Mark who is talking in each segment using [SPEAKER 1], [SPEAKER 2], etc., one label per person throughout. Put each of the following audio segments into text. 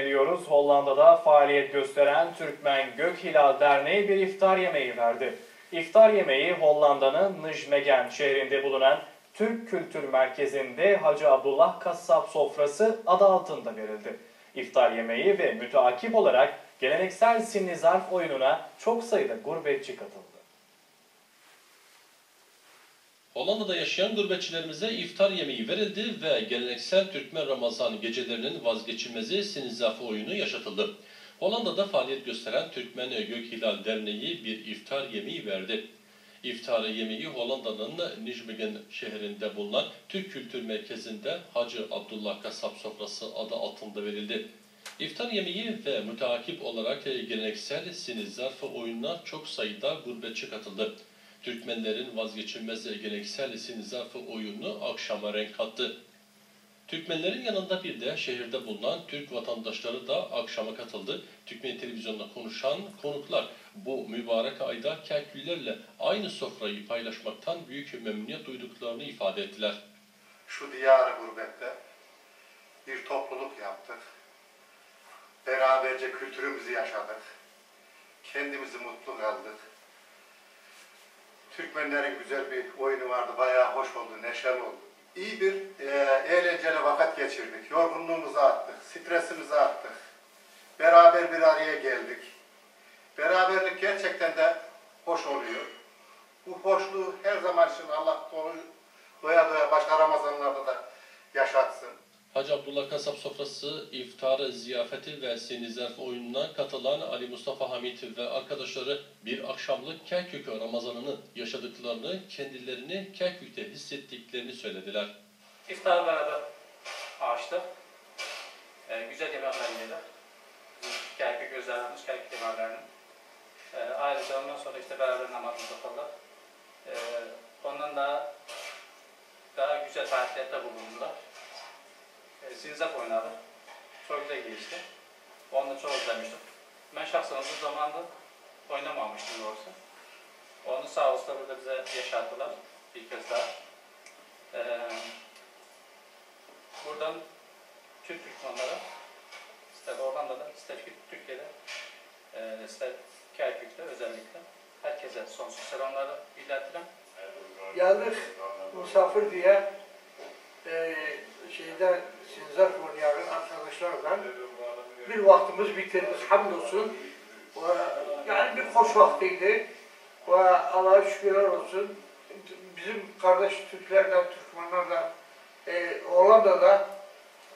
[SPEAKER 1] Ediyoruz. Hollanda'da faaliyet gösteren Türkmen Gök Hilal Derneği bir iftar yemeği verdi. İftar yemeği Hollanda'nın Nijmegen şehrinde bulunan Türk Kültür Merkezi'nde Hacı Abdullah Kassap sofrası adı altında verildi. İftar yemeği ve müteakip olarak geleneksel simli zarf oyununa çok sayıda gurbetçi katıldı.
[SPEAKER 2] Hollanda'da yaşayan gurbetçilerimize iftar yemeği verildi ve geleneksel Türkmen Ramazan gecelerinin vazgeçilmezi sinizafı oyunu yaşatıldı. Hollanda'da faaliyet gösteren Türkmen Gök Hilal Derneği bir iftar yemeği verdi. İftar yemeği Hollanda'nın Nijmegen şehrinde bulunan Türk Kültür Merkezi'nde Hacı Abdullah Kasap sofrası adı altında verildi. İftar yemeği ve müteakip olarak geleneksel sinizarfı oyununa çok sayıda gurbetçi katıldı. Türkmenlerin vazgeçilmez geleneksel sinizafı oyunu akşama renk kattı. Türkmenlerin yanında bir de şehirde bulunan Türk vatandaşları da akşama katıldı. Türkmen televizyonda konuşan konuklar bu mübarek ayda kelküllerle aynı sofrayı paylaşmaktan büyük memnuniyet duyduklarını ifade ettiler.
[SPEAKER 3] şu diyarı gurbette bir topluluk yaptık. Beraberce kültürümüzü yaşadık. Kendimizi mutlu kıldık. Türkmenlerin güzel bir oyunu vardı. Bayağı hoş oldu, neşeli oldu. İyi bir e, eğlenceli vakit geçirdik. Yorgunluğumuzu attık, stresimizi attık. Beraber bir araya geldik. Beraberlik gerçekten de hoş oluyor. Bu hoşluğu her zaman için Allah doya doya başka Ramazanlarda da yaşatsın.
[SPEAKER 2] Hacı Abdullah Kasap sofrası, iftar, ziyafeti ve sinizarf oyununa katılan Ali Mustafa Hamit ve arkadaşları bir akşamlık Kerkük Ramazanı'nı yaşadıklarını, kendilerini Kerkük'te hissettiklerini söylediler.
[SPEAKER 4] İftar beraber açtık. Ee, güzel yemekler. Bizim Kerkük özelliğimiz Kerkük yemeklerinin. Ee, ayrıca ondan sonra işte beraber namazımızı kıldık. Ee, ondan daha daha güzel faaliyetlerde bulundular. Sinzap oynadık. Çok güzel geçti. Onu da çok özlemiştim. Ben şahsen uzun zamandır oynamamıştım doğrusu. Onu sağ olsun burada bize yaşattılar bir kez daha. Ee, buradan Türk Türkmenlere ister Hollanda'da, ister Türkiye'de, e, ister Kerkük'te özellikle herkese sonsuz selamları iletirim.
[SPEAKER 5] Geldik misafir diye e, şeyde Sinzar oynayan arkadaşlarla bir vaktimiz bitirdik hamdolsun. Ve, yani bir hoş vaktiydi. Ve Allah'a şükürler olsun. Bizim kardeş Türklerden, Türkmenlerden, e, Hollanda'da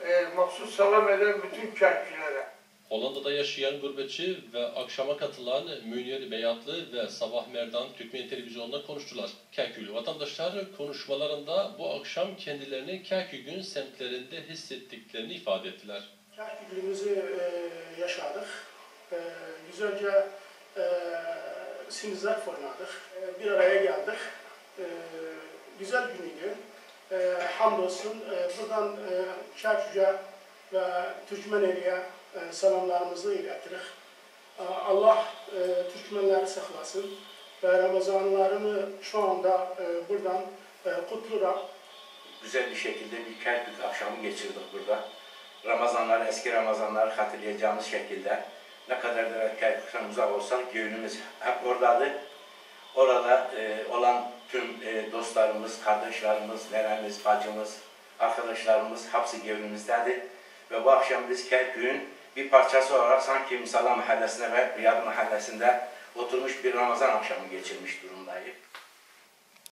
[SPEAKER 5] e, mahsus selam eden bütün Kerkülere.
[SPEAKER 2] Hollanda'da yaşayan gurbetçi ve akşama katılan Münir Beyatlı ve Sabah Merdan Türkmen televizyonunda konuştular. Kerküklü vatandaşlar konuşmalarında bu akşam kendilerini Kerkük'ün semtlerinde hissettiklerini ifade ettiler.
[SPEAKER 6] Kerkük'ümüzü e, yaşadık. E, güzelce e, simizler oynadık. E, bir araya geldik. E, güzel günüydü. E, hamdolsun e, buradan e, Kerkük'e ve Türkmeneli'ye e, selamlarımızı iletirik. E, Allah e, Türkmenleri saklasın ve Ramazanlarını şu anda buradan kutlurak
[SPEAKER 7] güzel bir şekilde bir Kerkük akşamı geçirdik burada. Ramazanlar, eski Ramazanları hatırlayacağımız şekilde ne kadar da Kerkük'ten uzak olsak düğünümüz hep oradaydı. Orada e, olan tüm e, dostlarımız, kardeşlerimiz, nenemiz, bacımız, arkadaşlarımız hepsi gönlümüzdeydi. Və bu axşam biz hər gün bir parçası olaraq sanki Misala məhəlləsində və Riyad məhəlləsində oturmuş bir Ramazan axşamı geçirmiş durumdayıq.